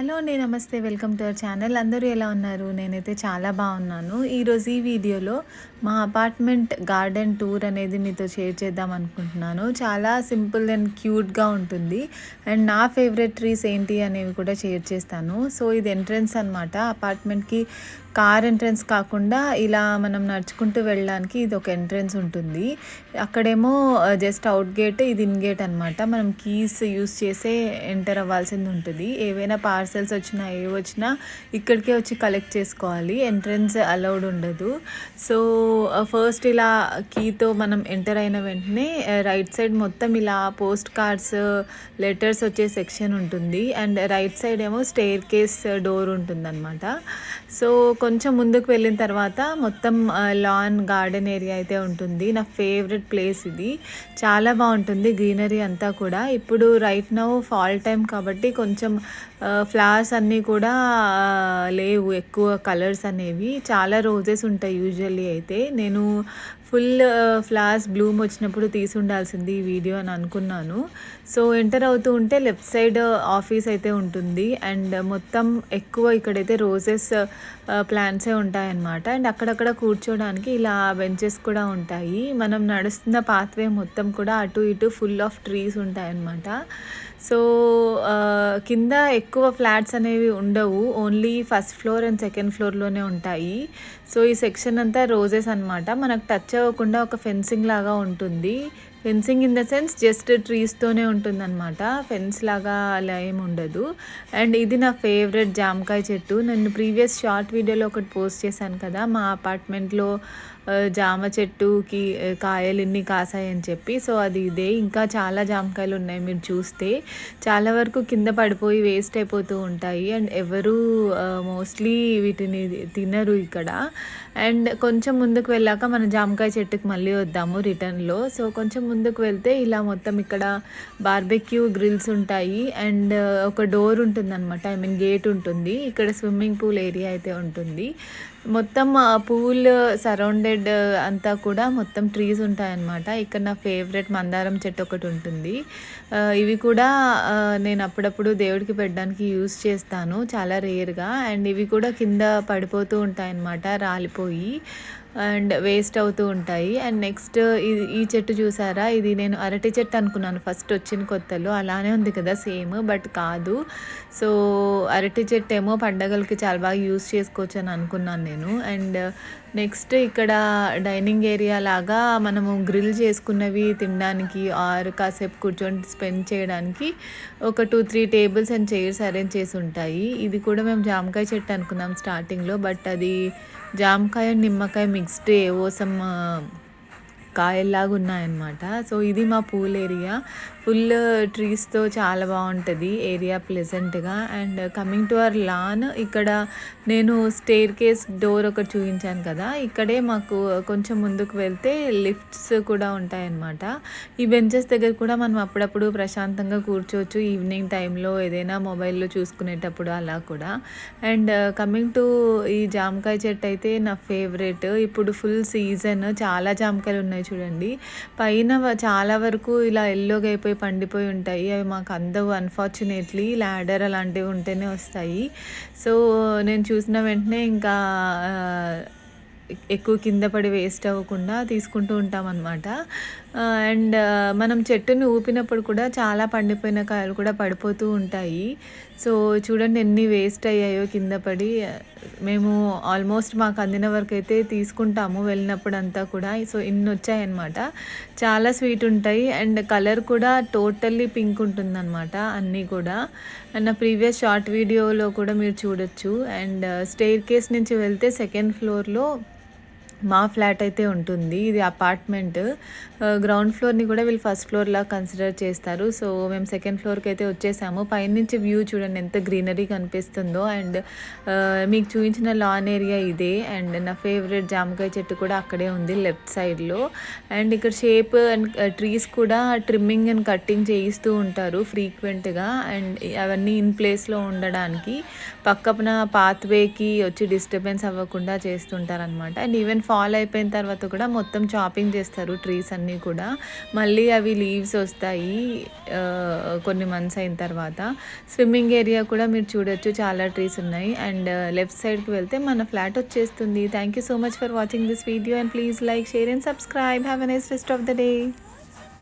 Hello అండి నమస్తే. Welcome to our channel. అందరూ ఎలా ఉన్నారు? నేనైతే చాలా బాగున్నాను. ఈరోజు ఈ వీడియోలో మా అపార్ట్మెంట్ గార్డెన్ టూర్ అనేది మీతో షేర్ చేద్దాం అనుకుంటున్నాను. చాలా సింపుల్ అండ్ క్యూట్గా ఉంటుంది. అండ్ నా ఫేవరెట్ ట్రీస్ ఏంటి అనేవి కూడా షేర్ చేస్తాను. సో ఇది ఎంట్రన్స్ అనమాట అపార్ట్మెంట్కి కార్ ఎంట్రన్స్ కాకుండా ఇలా మనం నడుచుకుంటూ వెళ్ళడానికి ఇది ఒక ఎంట్రన్స్ ఉంటుంది. అక్కడేమో జస్ట్ అవుట్ గేట్ ఇది ఇన్ గేట్ అనమాట మనం కీస్ యూస్ చేసే ఎంటర్ అవ్వాల్సింది ఉంటుంది. ఏవైనా పార్సల్స్ వచ్చినా ఏ వచ్చినా ఇక్కడికే వచ్చి కలెక్ట్ చేసుకోవాలి. ఎంట్రన్స్ అలౌడ్ ఉండదు. సో ఫస్ట్ ఇలా కీతో మనం ఎంటర్ అయిన వెంటనే రైట్ సైడ్ మొత్తం ఇలా పోస్ట్ కార్డ్స్ లెటర్స్ వచ్చే సెక్షన్ ఉంటుంది. అండ్ రైట్ సైడ్ ఏమో స్టేర్ కేస్ డోర్ ఉంటుందన్నమాట. సో కొంచెం ముందుకు వెళ్ళిన తర్వాత మొత్తం లాన్ గార్డెన్ ఏరియా అయితే ఉంటుంది. నా ఫేవరెట్ ప్లేస్ ఇది. చాలా బాగుంటుంది గ్రీనరీ అంతా కూడా. ఇప్పుడు రైట్ నౌ ఫాల్ టైం కాబట్టి కొంచెం ఫ్లవర్స్ అన్నీ కూడా లేవు. ఎక్కువ కలర్స్ అనేవి. చాలా రోజెస్ ఉంటాయి యూజువల్లీ అయితే. నేను ఫుల్ ఫ్లవర్స్ బ్లూమ్ వచ్చినప్పుడు తీసి ఉండాల్సింది ఈ వీడియో అని అనుకున్నాను. సో ఎంటర్ అవుతూ ఉంటే లెఫ్ట్ సైడ్ ఆఫీస్ అయితే ఉంటుంది. అండ్ మొత్తం ఎక్కువ ఇక్కడైతే రోజెస్ ప్లాంట్సే ఉంటాయన్నమాట. అండ్ అక్కడక్కడ కూర్చోడానికి ఇలా బెంచెస్ కూడా ఉంటాయి. మనం నడుస్తున్న పాత్వే మొత్తం కూడా అటు ఇటు ఫుల్ ఆఫ్ ట్రీస్ ఉంటాయన్నమాట. సో కింద ఎక్కువ ఫ్లాట్స్ అనేవి ఉండవు. Only first floor and second ఫ్లోర్లోనే ఉంటాయి. సో ఈ సెక్షన్ అంతా రోజెస్ అన్నమాట. మనకు టచ్ అవ్వకుండా ఒక ఫెన్సింగ్ లాగా ఉంటుంది. Fencing in the sense just ట్రీస్తోనే ఉంటుందన్నమాట. ఫెన్స్ లాగా అలా ఏమి ఉండదు. అండ్ ఇది నా ఫేవరెట్ జామకాయ చెట్టు. నేను ప్రీవియస్ షార్ట్ వీడియోలో ఒకటి పోస్ట్ చేశాను కదా మా అపార్ట్మెంట్లో జామ చెట్టుకి కాయలు ఇన్ని కాసాయని చెప్పి. సో అది ఇదే. ఇంకా చాలా జామకాయలు ఉన్నాయి మీరు చూస్తే. చాలా వరకు కింద పడిపోయి వేస్ట్ అయిపోతూ ఉంటాయి. అండ్ ఎవరు మోస్ట్లీ వీటిని తినరు ఇక్కడ. అండ్ కొంచెం ముందుకు వెళ్ళాక మన జామకాయ చెట్టుకి మళ్ళీ వద్దాము రిటర్న్లో సో కొంచెం ముందుకు వెళ్తే ఇలా మొత్తం ఇక్కడ బార్బెక్యూ గ్రిల్స్ ఉంటాయి. అండ్ uh, ఒక డోర్ ఉంటుంది అనమాట ఐ మీన్ గేట్ ఉంటుంది. ఇక్కడ స్విమ్మింగ్ పూల్ ఏరియా అయితే ఉంటుంది. మొత్తం uh, పూల్ సరౌండెడ్ uh, అంతా కూడా మొత్తం ట్రీస్ ఉంటాయన్నమాట. ఇక్కడ నా ఫేవరెట్ మందారం చెట్టు ఒకటి ఉంటుంది. ఇవి కూడా నేను అప్పుడప్పుడు దేవుడికి పెట్టడానికి యూస్ చేస్తాను. చాలా రేర్గా అండ్ ఇవి కూడా కింద పడిపోతూ ఉంటాయన్నమాట రాలిపోయి. అండ్ వేస్ట్ అవుతూ ఉంటాయి. అండ్ నెక్స్ట్ ఇది ఈ చెట్టు చూసారా? ఇది నేను అరటి చెట్టు అనుకున్నాను. ఫస్ట్ వచ్చిన కొత్తలో అలానే ఉంది కదా సేమ్ బట్ కాదు. సో అరటి చెట్టు ఏమో పండగలకి చాలా బాగా యూస్ చేసుకోవచ్చు అని అనుకున్నాను నేను. అండ్ నెక్స్ట్ ఇక్కడ డైనింగ్ ఏరియా లాగా మనము గ్రిల్ చేసుకున్నవి తినడానికి ఆర్ కాసేపు కూర్చొని స్పెండ్ చేయడానికి ఒక two three tables and chairs arrange చేసి ఉంటాయి. ఇది కూడా మేము జామకాయ చెట్టు అనుకున్నాం స్టార్టింగ్లో బట్ అది జామకాయ నిమ్మకాయ మిక్స్డ్ ఏవో సమ్ కాయల్లాగా ఉన్నాయన్నమాట. సో ఇది మా పూల్ ఏరియా ఫుల్ ట్రీస్తో చాలా బాగుంటుంది. ఏరియా ప్లెజెంట్గా. And coming to our lawn ఇక్కడ నేను స్టేర్ కేస్ డోర్ ఒకటి చూపించాను కదా. ఇక్కడే మాకు కొంచెం ముందుకు వెళ్తే లిఫ్ట్స్ కూడా ఉంటాయన్నమాట. ఈ బెంచెస్ దగ్గర కూడా మనం అప్పుడప్పుడు ప్రశాంతంగా కూర్చోవచ్చు ఈవినింగ్ టైంలో ఏదైనా మొబైల్లో చూసుకునేటప్పుడు అలా కూడా. అండ్ కమింగ్ టు ఈ జామకాయ చెట్టు అయితే నా ఫేవరెట్. ఇప్పుడు ఫుల్ సీజన్ చాలా జామకాయలు ఉన్నాయి చూడండి. పైన చాలా వరకు ఇలా ఎల్లోగా అయిపోయి పండిపోయి ఉంటాయి. అవి మాకు అందవు. అన్ఫార్చునేట్లీ ల్యాడర్ అలాంటివి ఉంటేనే వస్తాయి. సో నేను చూసిన వెంటనే ఇంకా ఎక్కువ కింద పడి వేస్ట్ అవ్వకుండా తీసుకుంటూ ఉంటాం అనమాట అండ్ మనం చెట్టుని ఊపినప్పుడు కూడా చాలా పండిపోయిన కాయలు కూడా పడిపోతూ ఉంటాయి. సో చూడండి ఎన్ని వేస్ట్ అయ్యాయో కింద పడి. మేము ఆల్మోస్ట్ మాకు అందిన వరకు అయితే తీసుకుంటాము వెళ్ళినప్పుడు అంతా కూడా. సో ఇన్ని వచ్చాయన్నమాట. చాలా స్వీట్ ఉంటాయి. అండ్ కలర్ కూడా టోటల్లీ పింక్ ఉంటుందన్నమాట అన్నీ కూడా. అండ్ నా ప్రీవియస్ షార్ట్ వీడియోలో కూడా మీరు చూడొచ్చు. అండ్ స్టేర్ కేస్ నుంచి వెళ్తే సెకండ్ ఫ్లోర్లో మా ఫ్లాట్ అయితే ఉంటుంది. ఇది అపార్ట్మెంట్. గ్రౌండ్ ఫ్లోర్ని కూడా వీళ్ళు ఫస్ట్ ఫ్లోర్లా కన్సిడర్ చేస్తారు. సో మేము సెకండ్ ఫ్లోర్కి అయితే వచ్చేసాము. పైనుంచి వ్యూ చూడండి ఎంత గ్రీనరీ కనిపిస్తుందో. అండ్ మీకు చూపించిన లాన్ ఏరియా ఇదే. అండ్ నా ఫేవరెట్ జామకాయ చెట్టు కూడా అక్కడే ఉంది లెఫ్ట్ సైడ్లో అండ్ ఇక్కడ షేప్ అండ్ ట్రీస్ కూడా ట్రిమ్మింగ్ అండ్ కట్టింగ్ చేయిస్తూ ఉంటారు ఫ్రీక్వెంట్గా అండ్ అవన్నీ ఇన్ ప్లేస్లో ఉండడానికి పక్కన పాత్వేకి వచ్చి డిస్టర్బెన్స్ అవ్వకుండా చేస్తుంటారనమాట అండ్ ఈవెన్ ఫాల్ అయిపోయిన తర్వాత కూడా మొత్తం చాపింగ్ చేస్తారు ట్రీస్ అన్నీ కూడా. మళ్ళీ అవి లీవ్స్ వస్తాయి కొన్ని మంత్స్ అయిన తర్వాత. స్విమ్మింగ్ ఏరియా కూడా మీరు చూడొచ్చు చాలా ట్రీస్ ఉన్నాయి. అండ్ లెఫ్ట్ సైడ్కి వెళ్తే మన ఫ్లాట్ వచ్చేస్తుంది. Thank you so much for watching this video and please like share and subscribe have a nice rest of the day